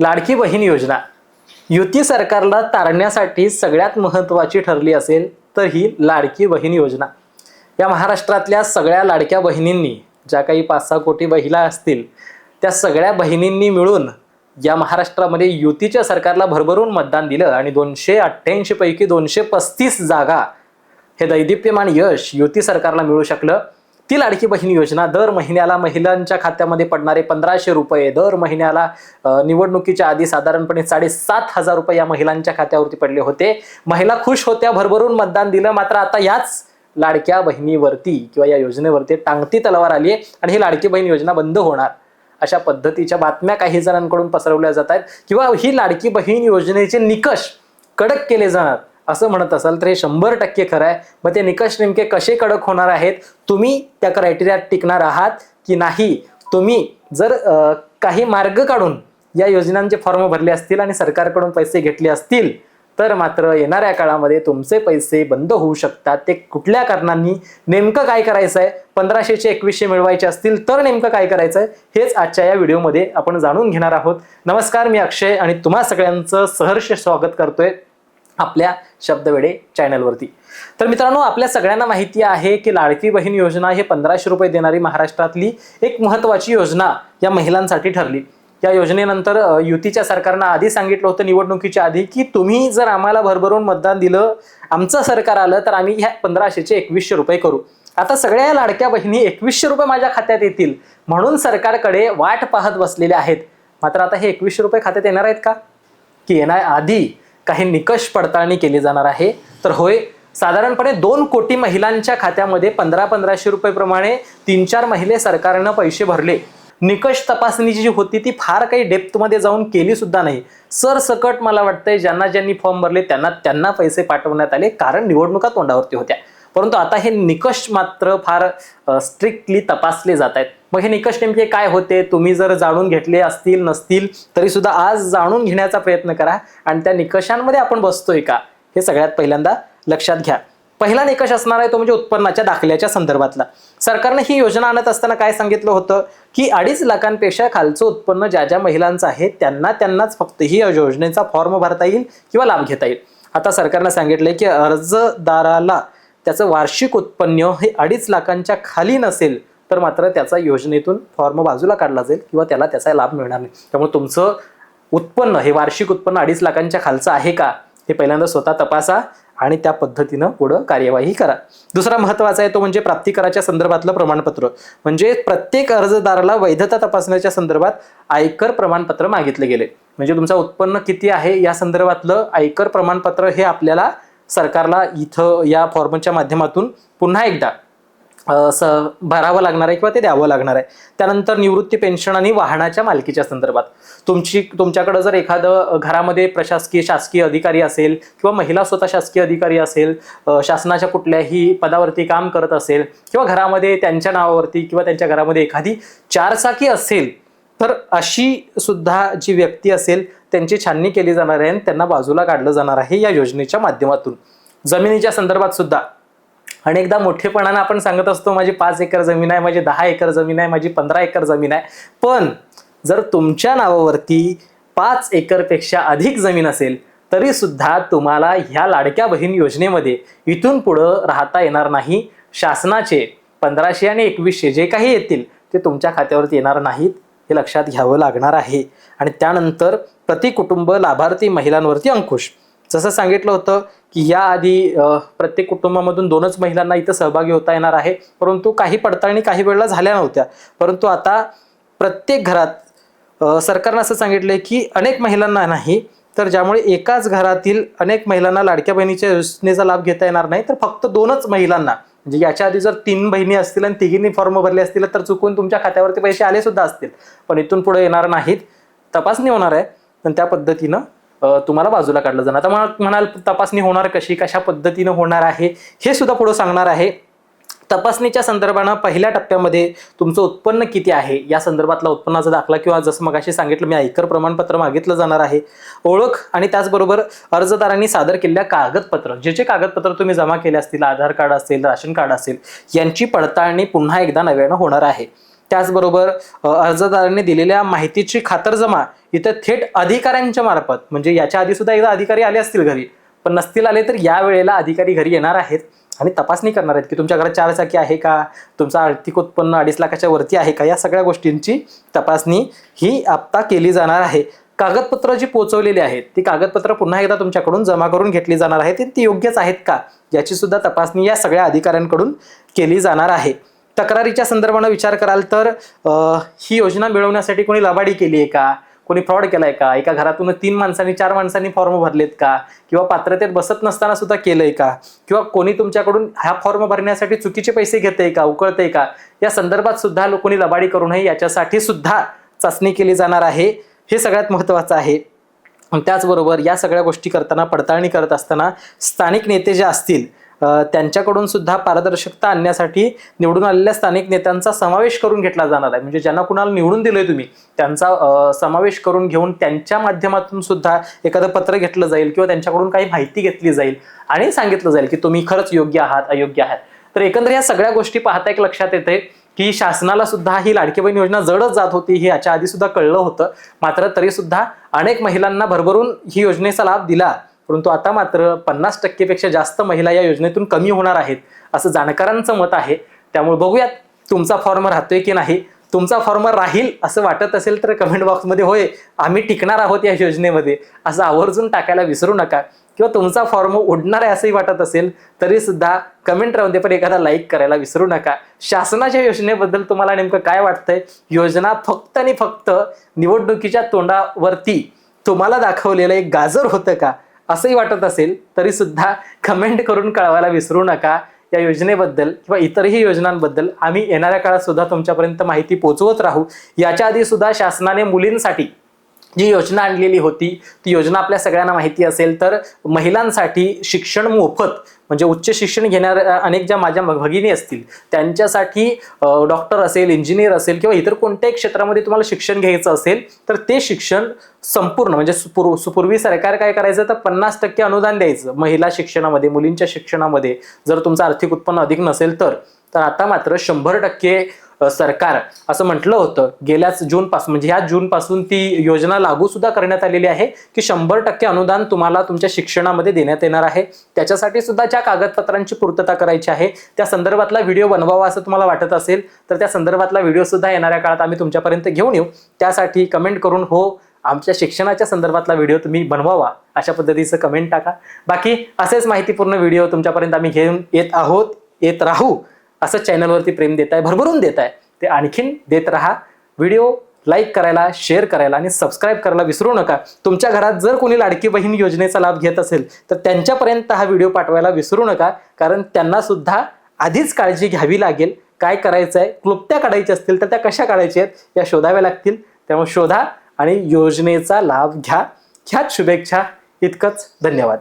लाडकी बहीण योजना. युती सरकारला तारण्यासाठी सगळ्यात महत्त्वाची ठरली असेल तर ही लाडकी बहीण योजना. या महाराष्ट्रातल्या सगळ्या लाडक्या बहिणींनी ज्या काही पाच सहा कोटी महिला असतील त्या सगळ्या बहिणींनी मिळून या महाराष्ट्रामध्ये युतीच्या सरकारला भरभरून मतदान दिलं आणि दोनशे अठ्ठ्याऐंशी पैकी दोनशे पस्तीस जागा हे दैदिप्यमान यश युती सरकारला मिळू शकलं. ती लाडकी बहीण योजना दर महिन्याला महिलांच्या खात्यामध्ये पडणारे पंधराशे रुपये. दर महिन्याला निवडणुकीच्या आधी साधारणपणे साडेसात हजार रुपये या महिलांच्या खात्यावरती पडले होते. महिला खुश होत्या भरभरून मतदान दिलं. मात्र आता याच लाडक्या बहिणीवरती किंवा या योजनेवरती टांगती तलवार आली आहे आणि ही लाडकी बहीण योजना बंद होणार. अशा पद्धतीच्या बातम्या काही जणांकडून पसरवल्या जात आहेत. किंवा ही लाडकी बहीण योजनेचे निकष कडक केले जाणार. असं म्हणत असाल तर हे शंभर टक्के खरं आहे. मग ते निकष नेमके कसे कडक होणार आहेत? तुम्ही त्या क्रायटेरियात टिकणार आहात की नाही? तुम्ही जर काही मार्ग काढून या योजनांचे फॉर्म भरले असतील आणि सरकारकडून पैसे घेतले असतील तर मात्र येणाऱ्या काळामध्ये तुमचे पैसे बंद होऊ शकतात. ते कुठल्या कारणांनी? नेमकं काय करायचं आहे पंधराशेचे एकवीसशे मिळवायचे असतील तर नेमकं काय करायचं आहे हेच आजच्या या व्हिडिओमध्ये आपण जाणून घेणार आहोत. नमस्कार मी अक्षय आणि तुम्हा सगळ्यांचं सहर्ष स्वागत करतोय. आपल्या शब्दवेडे चॅनलवरती. तर मित्रांनो आपल्या सगळ्यांना माहिती आहे की लाडकी बहीण योजना हे पंधराशे रुपये देणारी महाराष्ट्रातली एक महत्वाची योजना या महिलांसाठी ठरली. या योजनेनंतर युतीच्या सरकारनं आधी सांगितलं होतं निवडणुकीच्या आधी की तुम्ही जर आम्हाला भरभरून मतदान दिलं आमचं सरकार आलं तर आम्ही ह्या पंधराशेचे एकवीसशे रुपये करू. आता सगळ्या लाडक्या बहिणी एकवीसशे रुपये माझ्या खात्यात येतील म्हणून सरकारकडे वाट पाहत बसलेल्या आहेत. मात्र आता हे एकवीसशे रुपये खात्यात येणार आहेत का? की येण्याआधी काही निकष पडताळणी केली जाणार आहे. तर होय साधारणपणे दोन कोटी महिलांच्या खात्यामध्ये पंधरा पंधराशे रुपयेप्रमाणे तीन चार महिले सरकारनं पैसे भरले. निकष तपासणी जी होती ती फार काही डेप्थमध्ये जाऊन केली सुद्धा नाही. सरसकट मला वाटतंय ज्यांना ज्यांनी फॉर्म भरले त्यांना त्यांना पैसे पाठवण्यात आले कारण निवडणुका तोंडावरती होत्या. परंतु आता हे निकष मात्र फार स्ट्रिक्टली तपासले जात आहेत. मग हे निकष नेमके काय होते? तुम्ही जर जाणून घेतले असतील नसतील तरी सुद्धा आज जाणून घेण्याचा प्रयत्न करा आणि त्या निकषांमध्ये आपण बसतोय का? हे सगळ्यात पहिल्यांदा लक्षात घ्या. पहिला निकष असणार आहे तो म्हणजे उत्पन्नाच्या दाखल्याच्या संदर्भातला. सरकारने ही योजना आणत असताना काय सांगितलं होतं? की अडीच लाखांपेक्षा खालचं उत्पन्न ज्या ज्या महिलांचं आहे त्यांना त्यांनाच फक्त ही योजनेचा फॉर्म भरता येईल किंवा लाभ घेता येईल. आता सरकारनं सांगितलंय की अर्जदाराला त्याचं वार्षिक उत्पन्न हे अडीच लाखांच्या खाली नसेल तर मात्र त्याचा योजनेतून फॉर्म बाजूला काढला जाईल किंवा त्याला त्याचा लाभ मिळणार नाही. त्यामुळे तुमचं उत्पन्न हे वार्षिक उत्पन्न अडीच लाखांच्या खालचं आहे का हे पहिल्यांदा स्वतः तपासा आणि त्या पद्धतीनं पुढं कार्यवाही करा. दुसरा महत्त्वाचा आहे तो म्हणजे प्राप्तिकराच्या संदर्भातलं प्रमाणपत्र. म्हणजे प्रत्येक अर्जदाराला वैधता तपासण्याच्या संदर्भात आयकर प्रमाणपत्र मागितले गेले. म्हणजे तुमचं उत्पन्न किती आहे या संदर्भातलं आयकर प्रमाणपत्र हे आपल्याला सरकारला इथं या फॉर्मच्या माध्यमातून पुन्हा एकदा स भरावं लागणार आहे किंवा ते द्यावं लागणार आहे. त्यानंतर निवृत्ती पेन्शन आणि वाहनाच्या मालकीच्या संदर्भात. तुमची तुमच्याकडं जर एखादं घरामध्ये प्रशासकीय शासकीय अधिकारी असेल किंवा महिला स्वतः शासकीय अधिकारी असेल शासनाच्या कुठल्याही पदावरती काम करत असेल किंवा घरामध्ये त्यांच्या नावावरती किंवा त्यांच्या घरामध्ये एखादी चारचाकी असेल तर अशी सुद्धा जी व्यक्ती असेल त्यांची छाननी केली जाणार आहे आणि त्यांना बाजूला काढलं जाणार आहे या योजनेच्या माध्यमातून. जमिनीच्या संदर्भात सुद्धा. अनेकदा मोठेपणानं आपण सांगत असतो माझी पाच एकर जमीन आहे माझी दहा एकर जमीन आहे माझी पंधरा एकर जमीन आहे. पण जर तुमच्या नावावरती पाच एकरपेक्षा अधिक जमीन असेल तरी सुद्धा तुम्हाला ह्या लाडक्या बहीण योजनेमध्ये इथून पुढं राहता येणार नाही. शासनाचे पंधराशे आणि एकवीसशे जे काही येतील ते तुमच्या खात्यावरती येणार नाहीत हे लक्षात घ्यावं लागणार आहे. आणि त्यानंतर प्रति कुटुंब लाभार्थी महिलांवरती अंकुश. जसं सांगितलं होतं की याआधी प्रत्येक कुटुंबामधून दोनच महिलांना इथं सहभागी होता येणार आहे. परंतु काही पडताळणी काही वेळेला झाल्या नव्हत्या. परंतु आता प्रत्येक घरात सरकारनं असं सांगितलंय की अनेक महिलांना नाही तर ज्यामुळे एकाच घरातील अनेक महिलांना लाडक्या बहिणीच्या योजनेचा लाभ घेता येणार नाही तर फक्त दोनच महिलांना. म्हणजे याच्या आधी जर तीन बहिणी असतील आणि तिघींनी फॉर्म भरले असतील तर चुकून तुमच्या खात्यावरती पैसे आले सुद्धा असतील. पण इथून पुढे येणार नाहीत. तपासणी होणार आहे. पण त्या पद्धतीनं तुम्हाला बाजूला काढलं जाणार. आता मला म्हणाल तपासणी होणार कशी? कशा पद्धतीनं होणार आहे? हे सुद्धा पुढं सांगणार आहे. तपासणीच्या संदर्भानं पहिल्या टप्प्यामध्ये तुमचं उत्पन्न किती आहे? या संदर्भातला उत्पन्नाचा दाखला किंवा जसं मगाशी सांगितलं मी आयकर प्रमाणपत्र मागितलं जाणार आहे. ओळख आणि त्याचबरोबर अर्जदारांनी सादर केलेल्या कागदपत्र जे जे कागदपत्र तुम्ही जमा केले असतील आधार कार्ड असेल राशन कार्ड असेल यांची पडताळणी पुन्हा एकदा नव्यानं होणार आहे. त्याचबरोबर अर्जदाराने अर्जदारांनी दिलेल्या माहितीची खातरजमा इथं थेट अधिकाऱ्यांच्या मार्फत म्हणजे याच्या आधी सुद्धा एकदा अधिकारी आले असतील घरी पण नसतील आले तर या वेळेला अधिकारी घरी येणार आहेत आणि तपासणी करणार आहेत की तुमच्या घरात चार चाकी आहे का तुमचं आर्थिक उत्पन्न अडीच लाखाच्या वरती आहे का या सगळ्या गोष्टींची तपासणी ही आत्ता केली जाणार आहे. कागदपत्र जी पोहोचवलेली आहेत ती कागदपत्र पुन्हा एकदा तुमच्याकडून जमा करून घेतली जाणार आहेत ती योग्यच आहेत का याची सुद्धा तपासणी या सगळ्या अधिकाऱ्यांकडून केली जाणार आहे. तक्रारीच्या संदर्भानं विचार कराल तर ही योजना मिळवण्यासाठी कोणी लबाडी केली आहे का? कोणी फ्रॉड केलाय का? एका घरातून तीन माणसांनी चार माणसांनी फॉर्म भरलेत का? किंवा पात्रतेत बसत नसताना सुद्धा केलंय का? किंवा कोणी तुमच्याकडून हा फॉर्म भरण्यासाठी चुकीचे पैसे घेतय का? उकळतंय का? या संदर्भात सुद्धा कोणी लबाडी करू नये याच्यासाठी सुद्धा चाचणी केली जाणार आहे. हे सगळ्यात महत्त्वाचं आहे. त्याचबरोबर या सगळ्या गोष्टी करताना पडताळणी करत असताना स्थानिक नेते जे असतील त्यांच्याकडून सुद्धा पारदर्शकता आणण्यासाठी निवडून आलेल्या स्थानिक नेत्यांचा समावेश करून घेतला जाणार आहे. म्हणजे ज्यांना कुणाला निवडून दिलंय तुम्ही त्यांचा समावेश करून घेऊन त्यांच्या माध्यमातून सुद्धा एखादं पत्र घेतलं जाईल किंवा त्यांच्याकडून काही माहिती घेतली जाईल आणि सांगितलं जाईल की तुम्ही खरंच योग्य आहात अयोग्य आहात. तर एकंदर या सगळ्या गोष्टी पाहता एक लक्षात येते की शासनाला सुद्धा ही लाडकी बहीण योजना जडच जात होती हे याच्या आधी सुद्धा कळलं होतं. मात्र तरी सुद्धा अनेक महिलांना भरभरून ही योजनेचा लाभ दिला. परंतु आता मात्र पन्नास टक्केपेक्षा जास्त महिला या योजनेतून कमी होणार आहेत असं जाणकारांचं मत आहे. त्यामुळे बघूयात तुमचा फॉर्म राहतोय की नाही. तुमचा फॉर्म राहील असं वाटत असेल तर कमेंट बॉक्समध्ये होय आम्ही टिकणार आहोत या योजनेमध्ये असं आवर्जून टाकायला विसरू नका. किंवा तुमचा फॉर्म उडणार आहे असंही वाटत असेल तरी सुद्धा कमेंट राहून पण एखादा लाईक करायला विसरू नका. शासनाच्या योजनेबद्दल तुम्हाला नेमकं काय वाटतंय? योजना फक्त आणि फक्त निवडणुकीच्या तोंडावरती तुम्हाला दाखवलेलं एक गाजर होतं का? असंही वाटत असेल तरी सुद्धा कमेंट करून कळवायला विसरू नका. या योजनेबद्दल किंवा इतरही योजनांबद्दल आम्ही येणाऱ्या काळात सुद्धा तुमच्यापर्यंत माहिती पोहोचवत राहू. याच्या आधी सुद्धा शासनाने मुलींसाठी जी योजना आणलेली होती ती योजना आपल्या सगळ्यांना माहिती असेल तर महिलांसाठी शिक्षण मोफत म्हणजे उच्च शिक्षण घेणाऱ्या अनेक ज्या माझ्या भगिनी असतील त्यांच्यासाठी डॉक्टर असेल इंजिनियर असेल किंवा इतर कोणत्याही क्षेत्रामध्ये तुम्हाला शिक्षण घ्यायचं असेल तर ते शिक्षण संपूर्ण म्हणजे सुपूर्व सुपूर्वी सरकार काय करायचं तर पन्नास टक्के अनुदान द्यायचं महिला शिक्षणामध्ये मुलींच्या शिक्षणामध्ये. जर तुमचं आर्थिक उत्पन्न अधिक नसेल तर तर आता मात्र शंभर टक्के सरकार असं म्हटलं होतं. गेल्याच जूनपासून म्हणजे ह्या जूनपासून ती योजना लागू सुद्धा करण्यात आलेली आहे की शंभर टक्के अनुदान तुम्हाला तुमच्या शिक्षणामध्ये देण्यात येणार आहे. त्याच्यासाठी सुद्धा ज्या कागदपत्रांची पूर्तता करायची आहे त्या संदर्भातला व्हिडिओ बनवावा असं तुम्हाला वाटत असेल तर त्या संदर्भातला व्हिडिओ सुद्धा येणाऱ्या काळात आम्ही तुमच्यापर्यंत घेऊन येऊ. त्यासाठी कमेंट करून हो आमच्या शिक्षणाच्या संदर्भातला व्हिडिओ तुम्ही बनवावा अशा पद्धतीचं कमेंट टाका. बाकी असेच माहितीपूर्ण व्हिडिओ तुमच्यापर्यंत आम्ही घेऊन येत आहोत येत राहू. असं चॅनलवरती प्रेम देत आहे भरभरून देत आहे ते आणखीन देत राहा. व्हिडिओ लाईक करायला शेअर करायला आणि सबस्क्राईब करायला विसरू नका. तुमच्या घरात जर कोणी लाडकी बहीण योजनेचा लाभ घेत असेल तर त्यांच्यापर्यंत हा व्हिडिओ पाठवायला विसरू नका कारण त्यांना सुद्धा आधीच काळजी घ्यावी लागेल. काय करायचं आहे क्लुप्त्या काढायच्या असतील तर त्या कशा काढायच्या आहेत? या शोधाव्या लागतील. त्यामुळे शोधा आणि योजनेचा लाभ घ्या. ह्याच शुभेच्छा. इतकंच. धन्यवाद.